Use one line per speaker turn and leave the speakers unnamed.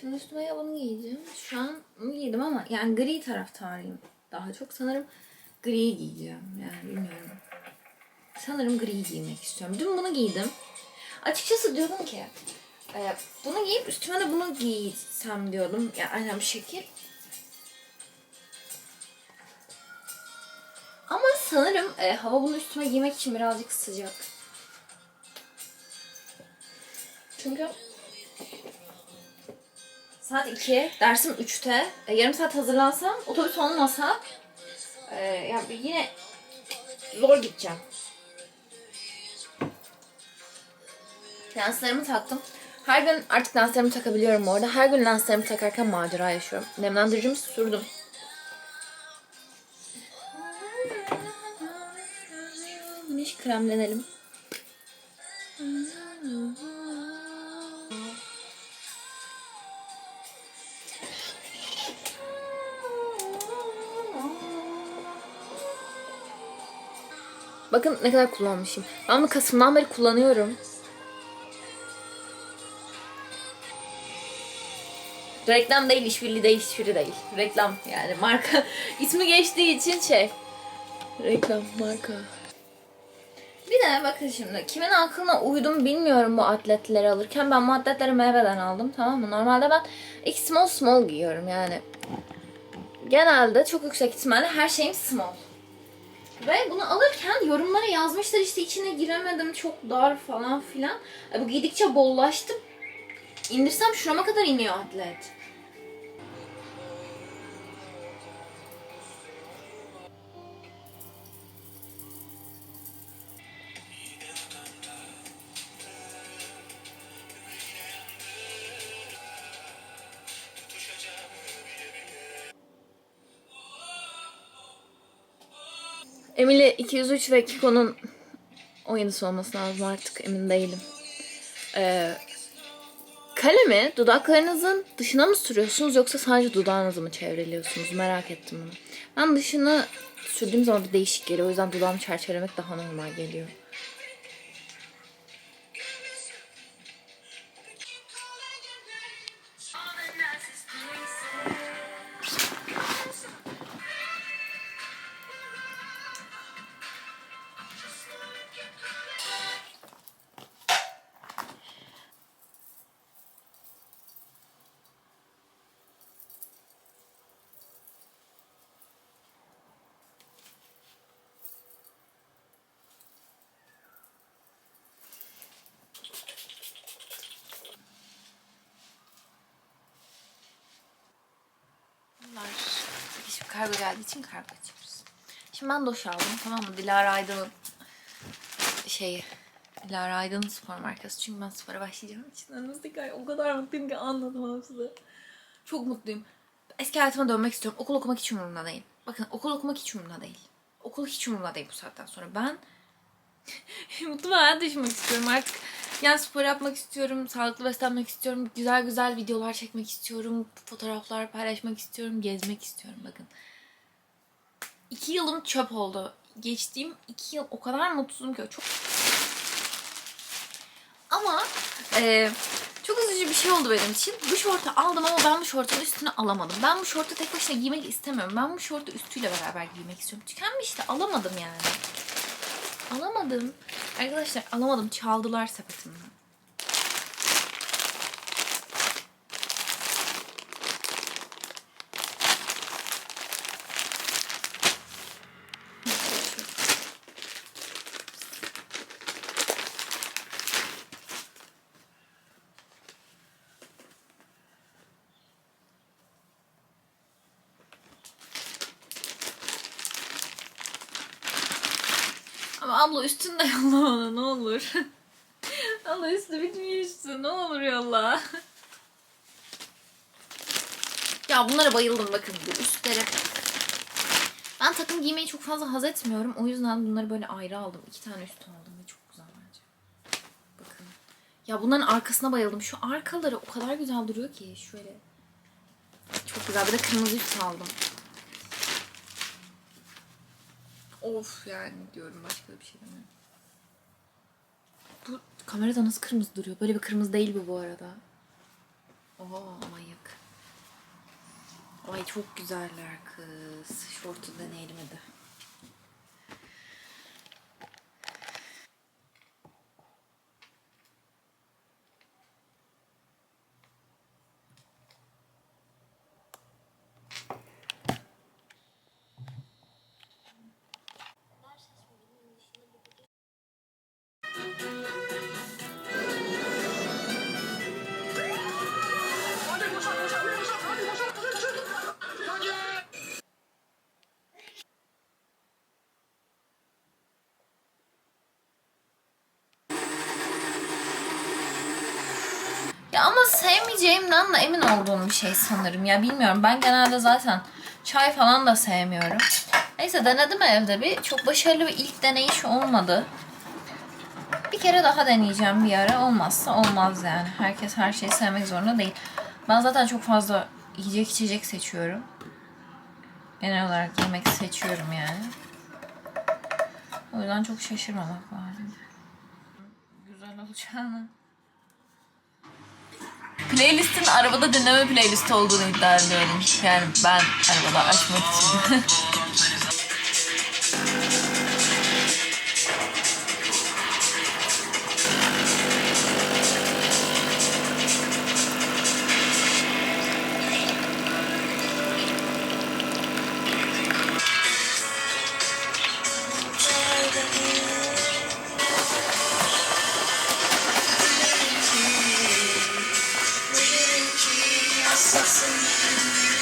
Şimdi üstüme bunu giyeceğim. Şu an bunu giydim ama yani gri taraftarıyım. Daha çok sanırım gri giyeceğim. Yani bilmiyorum. Sanırım gri giymek istiyorum. Dün bunu giydim. Açıkçası diyordum ki e, bunu giyip üstüme de bunu giysem diyordum. Yani aynen bir şekil. Ama sanırım e, hava bunu üstüme giymek için birazcık sıcak. Çünkü saat 2, dersim 3'te. E, yarım saat hazırlansam otobüs olmasa e, ya yine zor gideceğim. Lenslerimi taktım. Her gün artık lenslerimi takabiliyorum bu arada. Her gün lenslerimi takarken macera yaşıyorum. Nemlendiricimi sürdüm. Güneş kremlenelim. Bakın ne kadar kullanmışım. Ben bunu Kasım'dan beri kullanıyorum. Reklam değil, işbirliği değil, hiçbiri değil. Reklam yani marka ismi geçtiği için şey. Reklam, marka. Bir de bakın şimdi kimin aklına uydum bilmiyorum bu atletleri alırken. Ben bu atletleri meyveden aldım tamam mı? Normalde ben X small small giyiyorum yani. Genelde çok yüksek ihtimalle her şeyim small. Ve bunu alırken yorumlara yazmışlar işte içine giremedim çok dar falan filan. E, bu giydikçe bollaştı. İndirsem şurama kadar iniyor atlet. Emily 203 ve Kiko'nun oyuncusu olması lazım artık emin değilim. Ee, kalemi dudaklarınızın dışına mı sürüyorsunuz yoksa sadece dudağınızı mı çevreliyorsunuz merak ettim bunu. Ben dışını sürdüğüm zaman bir değişik geliyor o yüzden dudağımı çerçevelemek daha normal geliyor. Kargo geldiği için kargo açıyoruz. Şimdi ben doş aldım tamam mı? Dilara Aydın'ın şeyi. Dilara Aydın'ın spor markası. Çünkü ben spora başlayacağım için önümüzdeki ay o kadar mutluyum ki anladım size. Çok mutluyum. Eski hayatıma dönmek istiyorum. Okul okumak hiç umurumda değil. Bakın okul okumak hiç umurumda değil. Okul hiç umurumda değil bu saatten sonra. Ben mutlu bir hayat yaşamak istiyorum artık. Yani spor yapmak istiyorum, sağlıklı beslenmek istiyorum, güzel güzel videolar çekmek istiyorum, fotoğraflar paylaşmak istiyorum, gezmek istiyorum bakın. İki yılım çöp oldu. Geçtiğim iki yıl o kadar mutsuzum ki çok... Ama e, çok üzücü bir şey oldu benim için. Bu şortu aldım ama ben bu şortun üstüne alamadım. Ben bu şortu tek başına giymek istemiyorum. Ben bu şortu üstüyle beraber giymek istiyorum. Tükenmişti alamadım yani. Alamadım. Arkadaşlar alamadım. Çaldılar sepetimden. Abla üstünde yolla bana ne olur. abla üstü bitmiyor üstü ne olur yolla. ya bunlara bayıldım bakın bu üstleri. Ben takım giymeyi çok fazla haz etmiyorum. O yüzden bunları böyle ayrı aldım. İki tane üst aldım ve çok güzel bence. Bakın. Ya bunların arkasına bayıldım. Şu arkaları o kadar güzel duruyor ki. Şöyle. Çok güzel. Bir de kırmızı üst aldım. Of yani diyorum başka bir şey demiyorum. Bu kamerada nasıl kırmızı duruyor? Böyle bir kırmızı değil bu bu arada. Oo mayık. Ay çok güzeller kız. Şortu deneyelim hadi. Ya ama sevmeyeceğimden de emin olduğum bir şey sanırım. Ya bilmiyorum. Ben genelde zaten çay falan da sevmiyorum. Neyse denedim evde bir. Çok başarılı bir ilk deneyiş olmadı. Bir kere daha deneyeceğim bir ara. Olmazsa olmaz yani. Herkes her şeyi sevmek zorunda değil. Ben zaten çok fazla yiyecek içecek seçiyorum. Genel olarak yemek seçiyorum yani. O yüzden çok şaşırmamak lazım. Güzel olacağını. Playlistin arabada dinleme playlisti olduğunu iddia ediyorum. Yani ben arabada açmak için. Assassin.